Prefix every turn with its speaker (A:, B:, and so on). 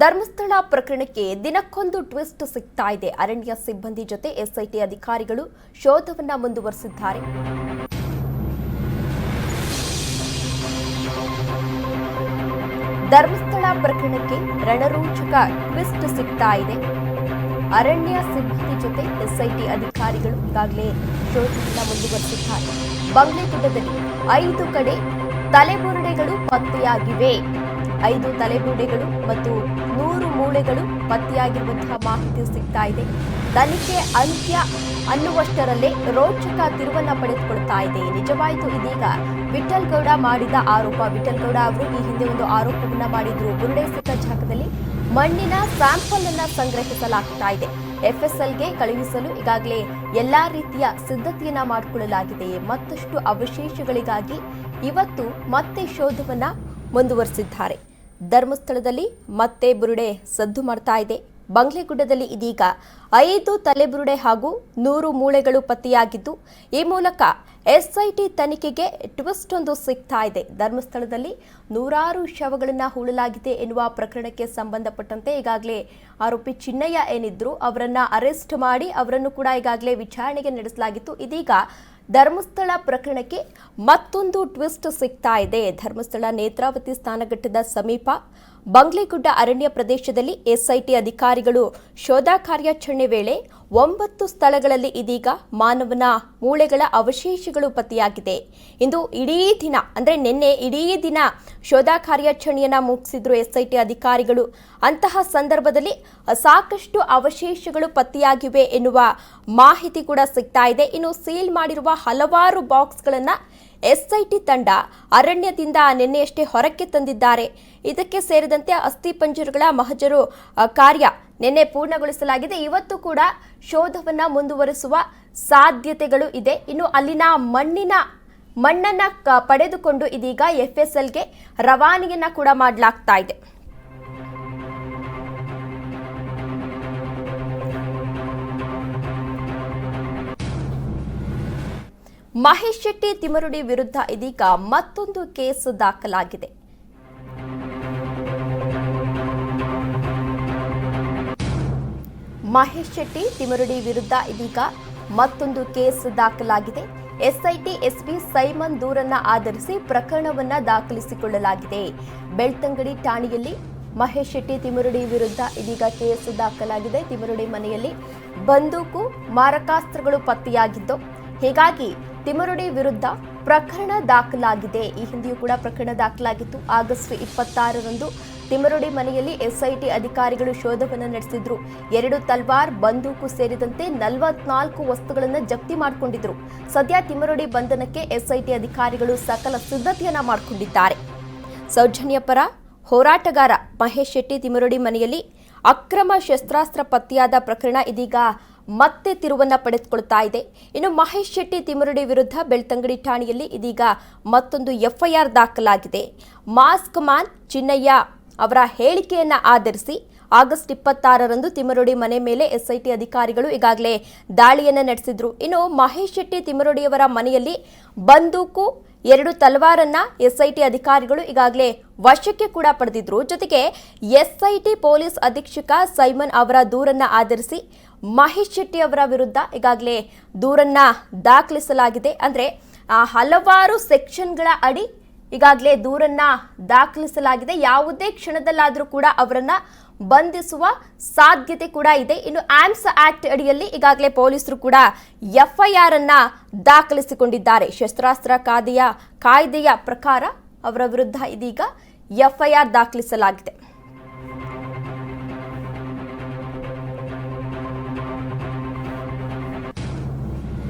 A: ಧರ್ಮಸ್ಥಳ ಪ್ರಕರಣಕ್ಕೆ ದಿನಕ್ಕೊಂದು ಟ್ವಿಸ್ಟ್ ಸಿಗ್ತಾ ಇದೆ. ಅರಣ್ಯ ಸಿಬ್ಬಂದಿ ಜೊತೆ ಎಸ್ಐಟಿ ಅಧಿಕಾರಿಗಳು ಶೋಧವನ್ನ ಮುಂದುವರೆಸಿದ್ದಾರೆ. ಧರ್ಮಸ್ಥಳ ಪ್ರಕರಣಕ್ಕೆ ರಣರೋಚಕ ಟ್ವಿಸ್ಟ್ ಸಿಗ್ತಾ ಇದೆ. ಅರಣ್ಯ ಸಿಬ್ಬಂದಿ ಜೊತೆ ಎಸ್ಐಟಿ ಅಧಿಕಾರಿಗಳು ಈಗಾಗಲೇ ಶೋಧವನ್ನ ಮುಂದುವರೆಸಿದ್ದಾರೆ. ಬಂಗ್ಲೆಗುಡ್ಡದಲ್ಲಿ ಐದು ಕಡೆ ತಲೆಬುರುಡೆಗಳು ಪತ್ತೆಯಾಗಿವೆ. ಐದು ತಲೆಗೂಡೆಗಳು ಮತ್ತು ನೂರು ಮೂಳೆಗಳು ಪತ್ತೆಯಾಗಿರುವಂತಹ ಮಾಹಿತಿ ಸಿಗ್ತಾ ಇದೆ. ತನಿಖೆ ಅಂತ್ಯ ಅನ್ನುವಷ್ಟರಲ್ಲೇ ರೋಚಕ ತಿರುವನ್ನ ಪಡೆದುಕೊಳ್ತಾ ಇದೆ. ನಿಜವಾಯಿತು ಇದೀಗ ವಿಠಲ್ ಗೌಡ ಮಾಡಿದ ಆರೋಪ. ವಿಠಲ್ ಗೌಡ ಅವರು ಈ ಹಿಂದೆ ಒಂದು ಆರೋಪವನ್ನ ಮಾಡಿದ್ರು. ಬುರುಡೆ ಸಿಕ್ಕ ಜಾಗದಲ್ಲಿ ಮಣ್ಣಿನ ಸ್ಯಾಂಪಲ್ ಅನ್ನ ಸಂಗ್ರಹಿಸಲಾಗ್ತಾ ಇದೆ. ಎಫ್ಎಸ್ಎಲ್ಗೆ ಕಳುಹಿಸಲು ಈಗಾಗಲೇ ಎಲ್ಲಾ ರೀತಿಯ ಸಿದ್ಧತೆಯನ್ನ ಮಾಡಿಕೊಳ್ಳಲಾಗಿದೆ. ಮತ್ತಷ್ಟು ಅವಶೇಷಗಳಿಗಾಗಿ ಇವತ್ತು ಮತ್ತೆ ಶೋಧವನ್ನ ಮುಂದುವರೆಸಿದ್ದಾರೆ. ಧರ್ಮಸ್ಥಳದಲ್ಲಿ ಮತ್ತೆ ಬುರುಡೆ ಸದ್ದು ಮಾಡ್ತಾ ಇದೆ. ಬಂಗ್ಲೆಗುಡ್ಡದಲ್ಲಿ ಇದೀಗ ಐದು ತಲೆಬುರುಡೆ ಹಾಗೂ ನೂರು ಮೂಳೆಗಳು ಪತ್ತೆಯಾಗಿದ್ದು, ಈ ಮೂಲಕ ಎಸ್ಐಟಿ ತನಿಖೆಗೆ ಟ್ವಿಸ್ಟ್ ಒಂದು ಸಿಗ್ತಾ ಇದೆ. ಧರ್ಮಸ್ಥಳದಲ್ಲಿ ನೂರಾರು ಶವಗಳನ್ನು ಹೂಳಲಾಗಿದೆ ಎನ್ನುವ ಪ್ರಕರಣಕ್ಕೆ ಸಂಬಂಧಪಟ್ಟಂತೆ ಈಗಾಗಲೇ ಆರೋಪಿ ಚಿನ್ನಯ್ಯ ಏನಿದ್ರು ಅವರನ್ನ ಅರೆಸ್ಟ್ ಮಾಡಿ ಅವರನ್ನು ಕೂಡ ಈಗಾಗಲೇ ವಿಚಾರಣೆಗೆ ನಡೆಸಲಾಗಿತ್ತು. ಇದೀಗ ಧರ್ಮಸ್ಥಳ ಪ್ರಕರಣಕ್ಕೆ ಮತ್ತೊಂದು ಟ್ವಿಸ್ಟ್ ಸಿಗ್ತಾ ಇದೆ. ಧರ್ಮಸ್ಥಳ ನೇತ್ರಾವತಿ ಸ್ಥಾನಘಟ್ಟದ ಸಮೀಪ ಬಂಗ್ಲೆಗುಡ್ಡ ಅರಣ್ಯ ಪ್ರದೇಶದಲ್ಲಿ ಎಸ್ಐಟಿ ಅಧಿಕಾರಿಗಳು ಶೋಧ ಕಾರ್ಯಾಚರಣೆ ವೇಳೆ ಒಂಬತ್ತು ಸ್ಥಳಗಳಲ್ಲಿ ಇದೀಗ ಮಾನವನ ಮೂಳೆಗಳ ಅವಶೇಷಗಳು ಪತ್ತೆಯಾಗಿದೆ. ಇಂದು ಇಡೀ ದಿನ, ಅಂದರೆ ನಿನ್ನೆ ಇಡೀ ದಿನ ಶೋಧ ಕಾರ್ಯಾಚರಣೆಯನ್ನು ಮುಗಿಸಿದ್ರು ಎಸ್ಐಟಿ ಅಧಿಕಾರಿಗಳು. ಅಂತಹ ಸಂದರ್ಭದಲ್ಲಿ ಸಾಕಷ್ಟು ಅವಶೇಷಗಳು ಪತ್ತೆಯಾಗಿವೆ ಎನ್ನುವ ಮಾಹಿತಿ ಕೂಡ ಸಿಗ್ತಾ ಇದೆ. ಇನ್ನು ಸೀಲ್ ಮಾಡಿರುವ ಹಲವಾರು ಬಾಕ್ಸ್ಗಳನ್ನ ಎಸ್ಐಟಿ ತಂಡ ಅರಣ್ಯದಿಂದ ನಿನ್ನೆಯಷ್ಟೇ ಹೊರಕ್ಕೆ ತಂದಿದ್ದಾರೆ. ಇದಕ್ಕೆ ಸೇರಿದಂತೆ ಅಸ್ಥಿಪಂಜರಗಳ ಮಹಜರು ಕಾರ್ಯ ನಿನ್ನೆ ಪೂರ್ಣಗೊಳಿಸಲಾಗಿದೆ. ಇವತ್ತು ಕೂಡ ಶೋಧವನ್ನ ಮುಂದುವರಿಸುವ ಸಾಧ್ಯತೆಗಳು ಇದೆ. ಇನ್ನು ಅಲ್ಲಿನ ಮಣ್ಣಿನ, ಮಣ್ಣನ್ನ ಪಡೆದುಕೊಂಡು ಇದೀಗ ಎಫ್ಎಸ್ಎಲ್ಗೆ ರವಾನೆಯನ್ನ ಕೂಡ ಮಾಡಲಾಗ್ತಾ ಇದೆ. ಮಹೇಶ್ ಶೆಟ್ಟಿ ತಿಮರುಡಿ ವಿರುದ್ಧ ಇದೀಗ ಮತ್ತೊಂದು ಕೇಸ್ ದಾಖಲಾಗಿದೆ. ಮಹೇಶ್ ಶೆಟ್ಟಿ ತಿಮರುಡಿ ವಿರುದ್ಧ ಇದೀಗ ಮತ್ತೊಂದು ಕೇಸ್ ದಾಖಲಾಗಿದೆ. ಎಸ್ಐಟಿ ಎಸ್ಪಿ ಸೈಮನ್ ದೂರನ್ನ ಆಧರಿಸಿ ಪ್ರಕರಣವನ್ನ ದಾಖಲಿಸಿಕೊಳ್ಳಲಾಗಿದೆ. ಬೆಳ್ತಂಗಡಿ ಠಾಣೆಯಲ್ಲಿ ಮಹೇಶ್ ಶೆಟ್ಟಿ ತಿಮರುಡಿ ವಿರುದ್ಧ ಇದೀಗ ಕೇಸ್ ದಾಖಲಾಗಿದೆ. ತಿಮರುಡಿ ಮನೆಯಲ್ಲಿ ಬಂದೂಕು ಮಾರಕಾಸ್ತ್ರಗಳು ಪತ್ತೆಯಾಗಿದ್ದು, ಹೀಗಾಗಿ ತಿಮರುಡಿ ವಿರುದ್ಧ ಪ್ರಕರಣ ದಾಖಲಾಗಿದೆ. ಈ ಹಿಂದೆಯೂ ಕೂಡ ಪ್ರಕರಣ ದಾಖಲಾಗಿತ್ತು. ಆಗಸ್ಟ್ ಇಪ್ಪತ್ತಾರರಂದು ತಿಮರುಡಿ ಮನೆಯಲ್ಲಿ ಎಸ್ಐಟಿ ಅಧಿಕಾರಿಗಳು ಶೋಧವನ್ನು ನಡೆಸಿದ್ರು. ಎರಡು ತಲ್ವಾರ್ ಬಂದೂಕು ಸೇರಿದಂತೆ ನಲವತ್ನಾಲ್ಕು ವಸ್ತುಗಳನ್ನು ಜಪ್ತಿ ಮಾಡಿಕೊಂಡಿದ್ರು. ಸದ್ಯ ತಿಮರುಡಿ ಬಂಧನಕ್ಕೆ ಎಸ್ಐಟಿ ಅಧಿಕಾರಿಗಳು ಸಕಲ ಸಿದ್ಧತೆಯನ್ನ ಮಾಡಿಕೊಂಡಿದ್ದಾರೆ. ಸೌಜನ್ಯ ಪರ ಹೋರಾಟಗಾರ ಮಹೇಶ್ ಶೆಟ್ಟಿ ತಿಮರುಡಿ ಮನೆಯಲ್ಲಿ ಅಕ್ರಮ ಶಸ್ತ್ರಾಸ್ತ್ರ ಪತ್ತೆಯಾದ ಪ್ರಕರಣ ಇದೀಗ ಮತ್ತೆ ತಿರುವನ್ನ ಪಡೆದುಕೊಳ್ತಾ ಇದೆ. ಇನ್ನು ಮಹೇಶ್ ಶೆಟ್ಟಿ ತಿಮರುಡಿ ವಿರುದ್ಧ ಬೆಳ್ತಂಗಡಿ ಠಾಣೆಯಲ್ಲಿ ಇದೀಗ ಮತ್ತೊಂದು ಎಫ್ಐಆರ್ ದಾಖಲಾಗಿದೆ. ಮಾಸ್ಕ್ ಮಾನ್ ಚಿನ್ನಯ್ಯ ಅವರ ಹೇಳಿಕೆಯನ್ನ ಆಧರಿಸಿ ಆಗಸ್ಟ್ ಇಪ್ಪತ್ತಾರರಂದು ತಿಮರುಡಿ ಮನೆ ಮೇಲೆ ಎಸ್ಐಟಿ ಅಧಿಕಾರಿಗಳು ಈಗಾಗಲೇ ದಾಳಿಯನ್ನು ನಡೆಸಿದ್ರು. ಇನ್ನು ಮಹೇಶ್ ಶೆಟ್ಟಿ ತಿಮರುಡಿಯವರ ಮನೆಯಲ್ಲಿ ಬಂದೂಕು, ಎರಡು ತಲವಾರನ್ನ ಎಸ್ಐಟಿ ಅಧಿಕಾರಿಗಳು ಈಗಾಗಲೇ ವಶಕ್ಕೆ ಕೂಡ ಪಡೆದಿದ್ರು. ಜೊತೆಗೆ ಎಸ್ಐಟಿ ಪೊಲೀಸ್ ಅಧೀಕ್ಷಕ ಸೈಮನ್ ಅವರ ದೂರನ್ನ ಆಧರಿಸಿ ಮಹೇಶ್ ಶೆಟ್ಟಿ ಅವರ ವಿರುದ್ಧ ಈಗಾಗಲೇ ದೂರನ್ನ ದಾಖಲಿಸಲಾಗಿದೆ. ಅಂದ್ರೆ ಆ, ಹಲವಾರು ಸೆಕ್ಷನ್ಗಳ ಅಡಿ ಈಗಾಗಲೇ ದೂರನ್ನ ದಾಖಲಿಸಲಾಗಿದೆ. ಯಾವುದೇ ಕ್ಷಣದಲ್ಲಾದರೂ ಕೂಡ ಅವರನ್ನ ಬಂಧಿಸುವ ಸಾಧ್ಯತೆ ಕೂಡ ಇದೆ. ಇನ್ನು ಆಮ್ಸ್ ಆಕ್ಟ್ ಅಡಿಯಲ್ಲಿ ಈಗಾಗಲೇ ಪೊಲೀಸರು ಕೂಡ ಎಫ್ಐಆರ್ ಅನ್ನ ದಾಖಲಿಸಿಕೊಂಡಿದ್ದಾರೆ. ಶಸ್ತ್ರಾಸ್ತ್ರ ಕಾಯ್ದೆಯ ಕಾಯ್ದೆಯ ಪ್ರಕಾರ ಅವರ ವಿರುದ್ಧ ಇದೀಗ ಎಫ್ಐಆರ್ ದಾಖಲಿಸಲಾಗಿದೆ.